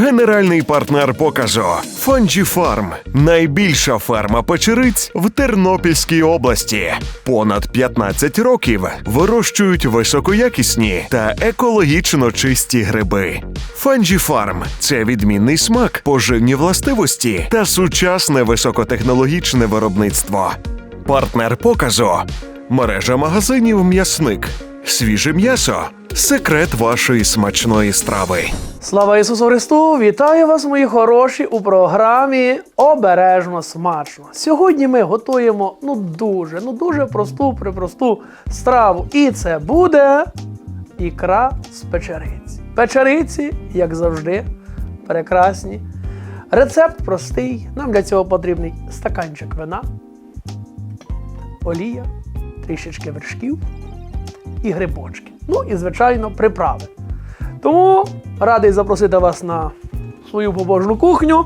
Генеральний партнер показу Фанджі Фарм. Найбільша ферма печериць в Тернопільській області. Понад 15 років вирощують високоякісні та екологічно чисті гриби. Фанджі Фарм це відмінний смак, поживні властивості та сучасне високотехнологічне виробництво. Партнер показу мережа магазинів М'ясник. Свіже м'ясо секрет вашої смачної страви. Слава Ісусу Христу! Вітаю вас, мої хороші, у програмі Обережно смачно. Сьогодні ми готуємо ну дуже, ну дуже просту, припросту страву. І це буде ікра з печериці. Печериці, як завжди, прекрасні. Рецепт простий. Нам для цього потрібний стаканчик вина, олія, трішечки вершків і грибочки. Ну і, звичайно, приправи. Тому радий запросити вас на свою побожну кухню.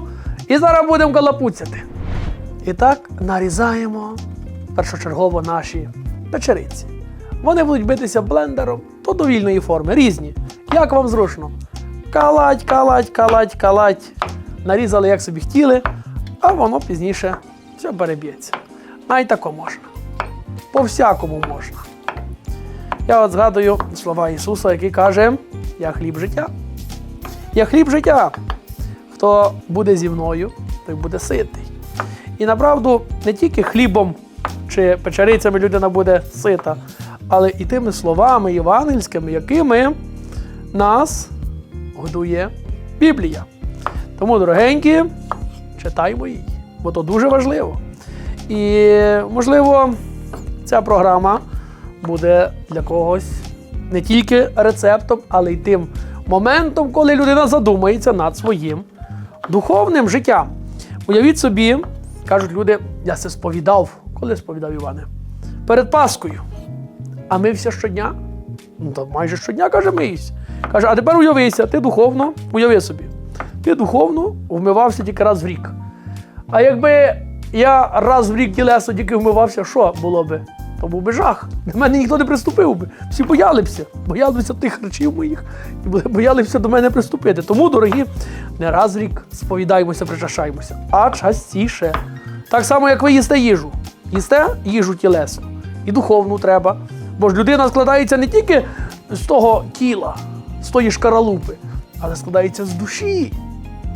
І зараз будемо калапуцяти. І так нарізаємо першочергово наші печериці. Вони будуть битися блендером то довільної форми, різні. Як вам зручно? Калать, калать, калать, калать. Нарізали, як собі хотіли, а воно пізніше все переб'ється. Навіть тако можна. По всякому можна. Я от згадую слова Ісуса, який каже: Я хліб життя. Я хліб життя. Хто буде зі мною, той буде ситий. І направду не тільки хлібом чи печерицями людина буде сита, але і тими словами євангельськими, якими нас годує Біблія. Тому, дорогенькі, читаймо її, бо то дуже важливо. І, можливо, ця програма буде для когось не тільки рецептом, але й тим моментом, коли людина задумається над своїм духовним життям. Уявіть собі, кажуть люди, я це сповідав. Коли сповідав Іване? Перед Паскою. А мився щодня? Ну, то майже щодня каже, миюсь. Каже, а тепер уявися, ти духовно, уяви собі, ти духовно вмивався тільки раз в рік. А якби я раз в рік тілесно тільки вмивався, що було би? То був би жах. До мене ніхто не приступив би. Всі боялися, боялися тих речів моїх і боялися до мене приступити. Тому, дорогі, не раз в рік сповідаємося, причащаємося, а частіше. Так само, як ви їсте їжу. Їсте їжу тілесну і духовну треба. Бо ж людина складається не тільки з того тіла, з тої шкаралупи, але складається з душі.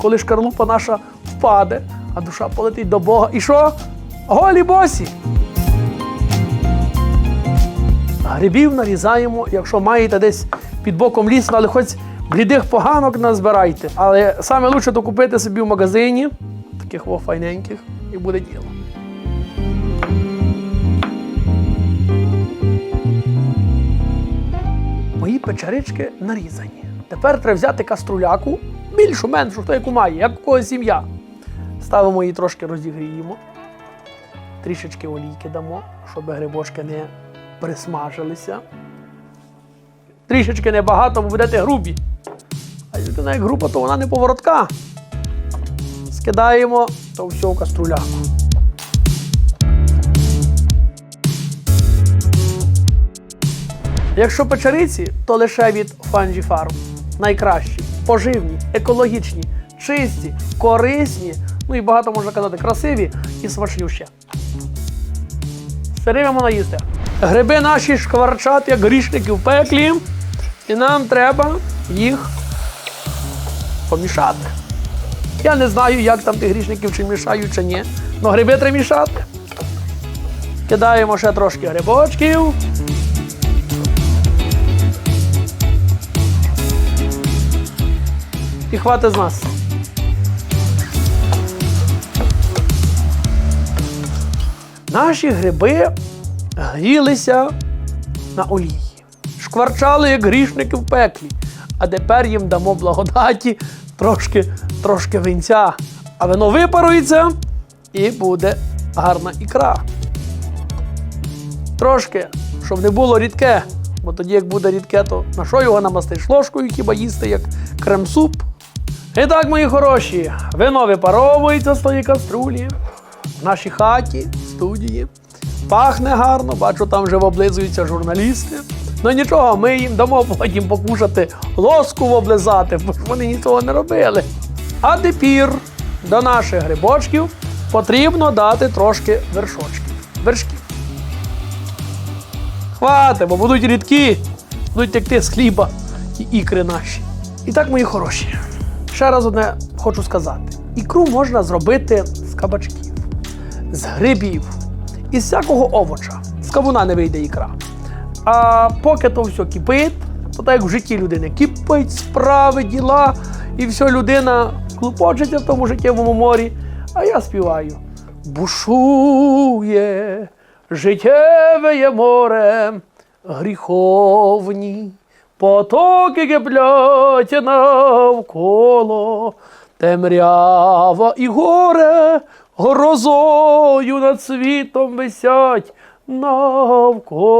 Коли шкарлупа наша впаде, а душа полетить до Бога. І що? Голі босі! Грибів нарізаємо, якщо маєте десь під боком ліс, але хоч блідих поганок назбирайте. Але саме лучше то собі в магазині, таких о, файненьких, і буде діло. Мої печерички нарізані. Тепер треба взяти каструляку, більшу, меншу, хто яку має, як у когось сім'я. Ставимо її трошки розігріємо. Трішечки олійки дамо, щоб грибочки не присмажилися. Трішечки небагато, бо будете грубі. А вона як груба, то вона не поворотка. Скидаємо то все в каструляку. Якщо печериці, то лише від Фанджі Farm. Найкращі, поживні, екологічні, чисті, корисні, ну і багато можна казати, красиві і смачнющі. Сирими наїсти. Гриби наші шкварчать, як грішники в пеклі, і нам треба їх помішати. Я не знаю, як там тих грішників чи мішають, чи ні. але гриби треба мішати. Кидаємо ще трошки грибочків. І хватить з нас. Наші гриби грілися на олії, шкварчали, як грішники в пеклі. А тепер їм дамо благодаті трошки, трошки винця. А вино випарується і буде гарна ікра. Трошки, щоб не було рідке. Бо тоді, як буде рідке, то на що його намастиш ложкою, хіба їсти як крем-суп? І так, мої хороші, вино випаровується з тої каструлі в нашій хаті, студії. Пахне гарно, бачу, там вже облизуються журналісти. Ну нічого, ми їм дамо потім покушати лоску облизати, бо вони нічого не робили. А тепер до наших грибочків потрібно дати трошки вершочків. Вершків. Хвати, бо будуть рідкі, будуть текти з хліба і ікри наші. І так, мої хороші. Ще раз одне хочу сказати: ікру можна зробити з кабачків, з грибів, із всякого овоча. З кавуна не вийде ікра. А поки то все кипить, то так як в житті людини кипить, справи, діла, і все людина клопочеться в тому життєвому морі. А я співаю. Бушує життєве море, гріховні, потоки киплять навколо, темрява і горе грозою над світом висять навколо.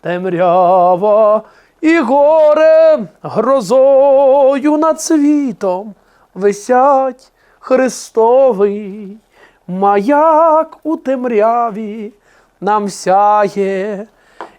Темрява і горе грозою над світом висять Христовий маяк у темряві нам сяє,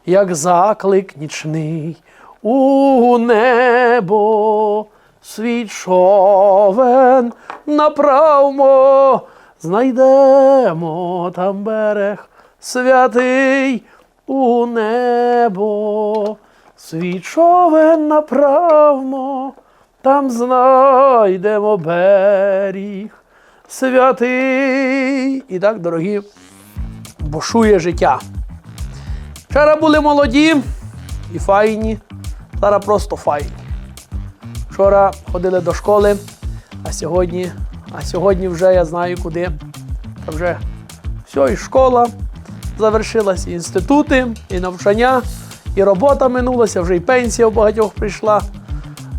як заклик нічний у небо. Світ човен направмо, знайдемо там берег святий у небо. Світ човен направмо, там знайдемо берег святий. І так, дорогі, бушує життя. Вчора були молоді і файні, зараз просто файні. Вчора ходили до школи, а сьогодні, а сьогодні вже я знаю куди. Та вже все, і школа завершилась, і інститути, і навчання, і робота минулася, вже і пенсія у багатьох прийшла.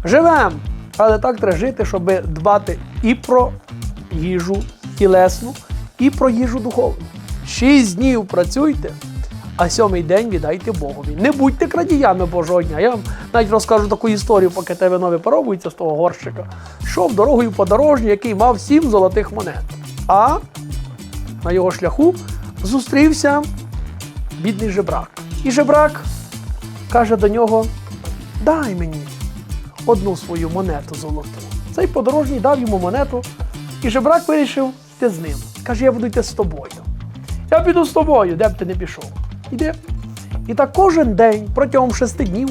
Живемо, але так треба жити, щоб дбати і про їжу тілесну, і про їжу духовну. Шість днів працюйте, а сьомий день віддайте Богові. Не будьте крадіями Божого дня. Я вам навіть розкажу таку історію, поки те вино випаровується з того горщика. Йшов дорогою подорожній, який мав сім золотих монет. А на його шляху зустрівся бідний жебрак. І жебрак каже до нього: дай мені одну свою монету золоту. Цей подорожній дав йому монету, і жебрак вирішив йти з ним. Каже, я буду йти з тобою. Я піду з тобою, де б ти не пішов. Іде. І так кожен день протягом шести днів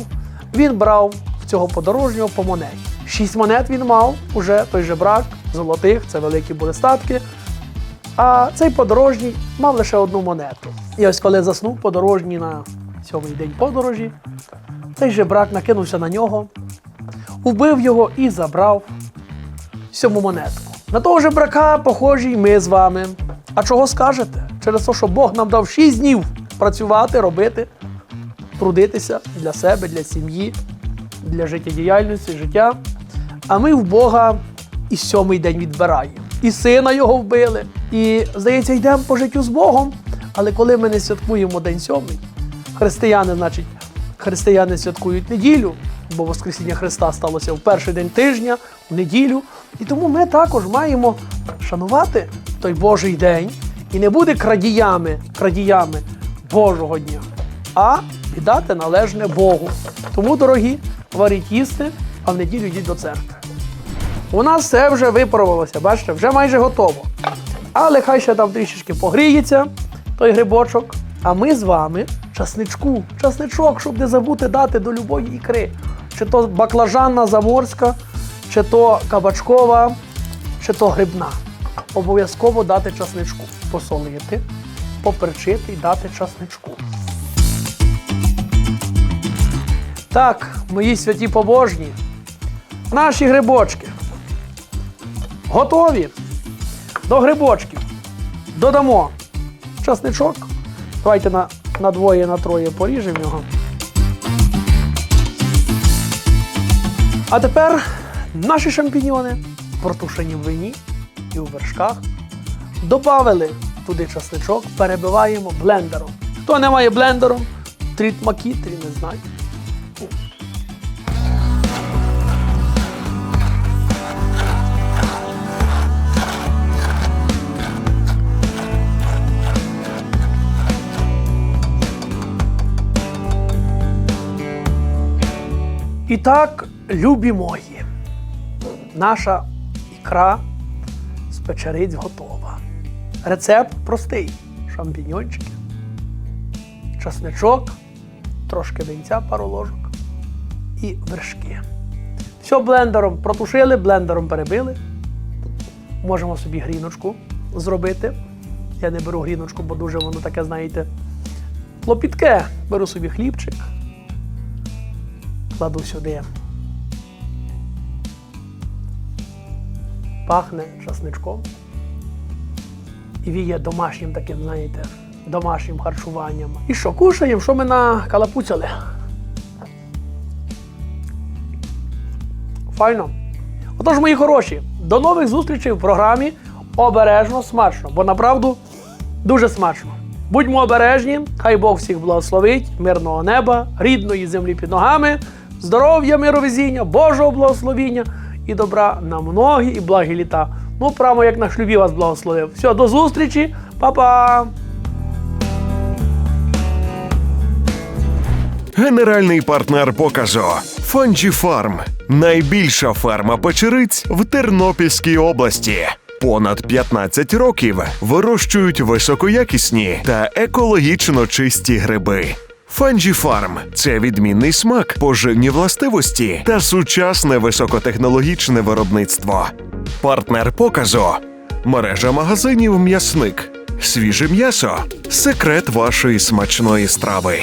він брав в цього подорожнього по монеті. Шість монет він мав, уже той жебрак, золотих, це великі були статки. А цей подорожній мав лише одну монету. І ось коли заснув подорожній на сьомий день подорожі, цей жебрак накинувся на нього, убив його і забрав сьому монетку. На того жебрака похожі й ми з вами. А чого скажете? Через те, що Бог нам дав 6 днів працювати, робити, трудитися для себе, для сім'ї, для життєдіяльності, життя. А ми в Бога і сьомий день відбираємо. І сина його вбили. І, здається, йдемо по життю з Богом. Але коли ми не святкуємо День сьомий, християни, значить, християни святкують неділю, бо Воскресіння Христа сталося в перший день тижня, в неділю. І тому ми також маємо шанувати той Божий день і не бути крадіями, крадіями Божого дня, а віддати належне Богу. Тому, дорогі, варіть їсти, а в неділю йдіть до церкви. У нас все вже випарувалося, бачите, вже майже готово. Але хай ще там трішечки погріється той грибочок. А ми з вами часничку, часничок, щоб не забути дати до любої ікри. Чи то баклажанна заморська, чи то кабачкова, чи то грибна. Обов'язково дати часничку. Посолити, поперчити і дати часничку. Так, мої святі побожні, наші грибочки готові до грибочків. Додамо часничок. Давайте на, на двоє, на троє поріжемо його. А тепер наші шампіньйони, протушені в вині і у вершках. Добавили туди часничок, перебиваємо блендером. Хто не має блендеру, тріт макітрі, не знаю. І так, любі мої, наша ікра з печериць готова. Рецепт простий: шампіньончики, часничок, трошки винця, пару ложок і вершки. Все блендером протушили, блендером перебили. Можемо собі гріночку зробити. Я не беру гріночку, бо дуже воно таке, знаєте, клопітке. Беру собі хлібчик, кладу сюди. Пахне часничком. Віє домашнім таким, знаєте, домашнім харчуванням. І що, кушаємо, що ми накалапуцяли? Файно. Отож, мої хороші, до нових зустрічей в програмі Обережно смачно, бо направду дуже смачно. Будьмо обережні, хай Бог всіх благословить, мирного неба, рідної землі під ногами, здоров'я, мировезіння, Божого благословіння і добра на многі і благі літа. Ну, прямо як на шлюбі вас благословив. Все, до зустрічі, па-па! Генеральний партнер показу Фанджі Фарм. Найбільша ферма печериць в Тернопільській області. Понад 15 років вирощують високоякісні та екологічно чисті гриби. Фанджі Фарм це відмінний смак, поживні властивості та сучасне високотехнологічне виробництво. Партнер показу мережа магазинів М'ясник. Свіже м'ясо секрет вашої смачної страви.